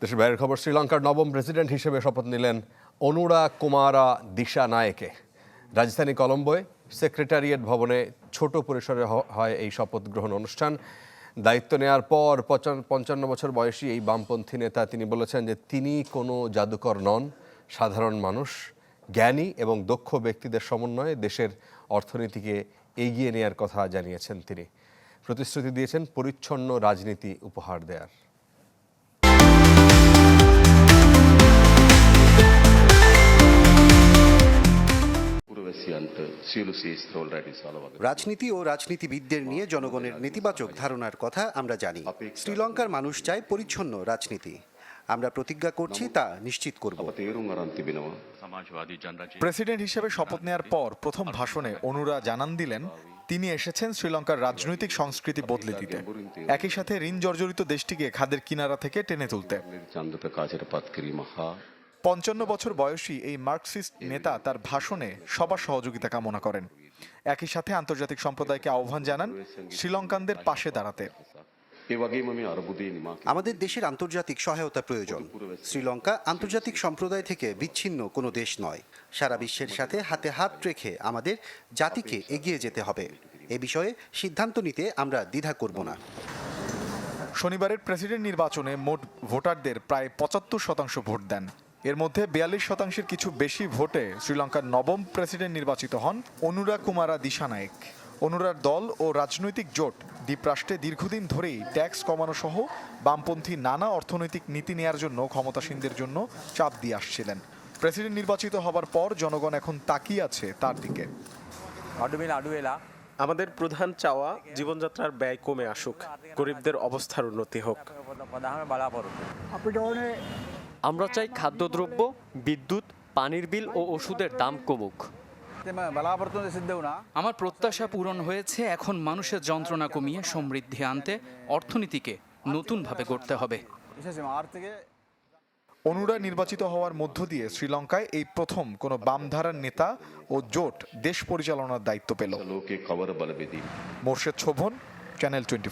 দেশের বাইরের খবর, শ্রীলঙ্কার নবম প্রেসিডেন্ট হিসেবে শপথ নিলেন অনুরা কুমারা দিশা নায়েকে। রাজধানী কলম্বোয় সেক্রেটারিয়েট ভবনে ছোট পরিসরে হয় এই শপথ গ্রহণ অনুষ্ঠান। দায়িত্ব নেওয়ার পর পঞ্চান্ন- বছর বয়সী এই বামপন্থী নেতা তিনি বলেছেন যে তিনি কোনো জাদুকর নন, সাধারণ মানুষ, জ্ঞানী এবং দক্ষ ব্যক্তিদের সমন্বয়ে দেশের অর্থনীতিকে এগিয়ে নেয়ার কথা জানিয়েছেন তিনি। প্রতিশ্রুতি দিয়েছেন পরিচ্ছন্ন রাজনীতি উপহার দেয়ার। রাজনীতি ও রাজনীতিবিদদের নিয়ে জনগণের নেতিবাচক ধারণার কথা আমরা জানি। শ্রীলঙ্কার মানুষ চায় পরিচ্ছন্ন রাজনীতি। আমরা প্রতিজ্ঞা করছি তা নিশ্চিত করব। প্রেসিডেন্ট হিসেবে শপথ নেয়ার পর প্রথম ভাষণে অনুরা জানান দিলেন তিনি এসেছেন শ্রীলঙ্কার রাজনৈতিক সংস্কৃতি বদলে দিতে। একই সাথে ঋণ জর্জরিত দেশটিকে খাদের কিনারা থেকে টেনে তুলতে। পঞ্চান্ন বছর বয়সী এই মার্কসিস্ট নেতা তার ভাষণে সবার সহযোগিতা কামনা করেন। একই সাথে আন্তর্জাতিক সম্প্রদায়কে আহ্বান জানান শ্রীলঙ্কানদের পাশে দাঁড়াতে। আমাদের দেশের আন্তর্জাতিক সহায়তা প্রয়োজন। শ্রীলঙ্কা আন্তর্জাতিক সম্প্রদায় থেকে বিচ্ছিন্ন কোনো দেশ নয়। সারা বিশ্বের সাথে হাতে হাত রেখে আমাদের জাতিকে এগিয়ে যেতে হবে। এ বিষয়ে সিদ্ধান্ত নিতে আমরা দ্বিধা করব না। শনিবারের প্রেসিডেন্ট নির্বাচনে মোট ভোটারদের প্রায় পঁচাত্তর শতাংশ ভোট দেন। এর মধ্যে বিয়াল্লিশ শতাংশের কিছু বেশি ভোটে শ্রীলঙ্কার নবম প্রেসিডেন্ট নির্বাচিত হন অনুরা কুমারা দিশানায়েক। অনুরার দল ও রাজনৈতিক জোট দ্বীপরাষ্ট্রে দীর্ঘদিন ধরেই ট্যাক্স কমানো সহ বামপন্থী নানা অর্থনৈতিক নীতি নেয়ার জন্য ক্ষমতাসীনদের জন্য চাপ দিয়ে আসছিলেন। প্রেসিডেন্ট নির্বাচিত হবার পর জনগণ এখন তাকিয়ে আছে তার দিকে। আমাদের প্রধান চাওয়া জীবনযাত্রার ব্যয় কমে আসুক গরিবদের অবস্থার উন্নতি হোক। আমরা চাই খাদ্যদ্রব্য বিদ্যুৎ পানির বিল ও ওষুধের দাম কমুক। আমার প্রত্যাশা পূরণ হয়েছে এখন মানুষের যন্ত্রণা কমিয়ে সমৃদ্ধি আনতে অর্থনীতিকে নতুনভাবে গড়তে হবে। অনুরা নির্বাচিত হওয়ার মধ্য দিয়ে শ্রীলঙ্কায় এই প্রথম কোনো বামধারার নেতা ও জোট দেশ পরিচালনার দায়িত্ব পেল। Morshed Sovan channel twenty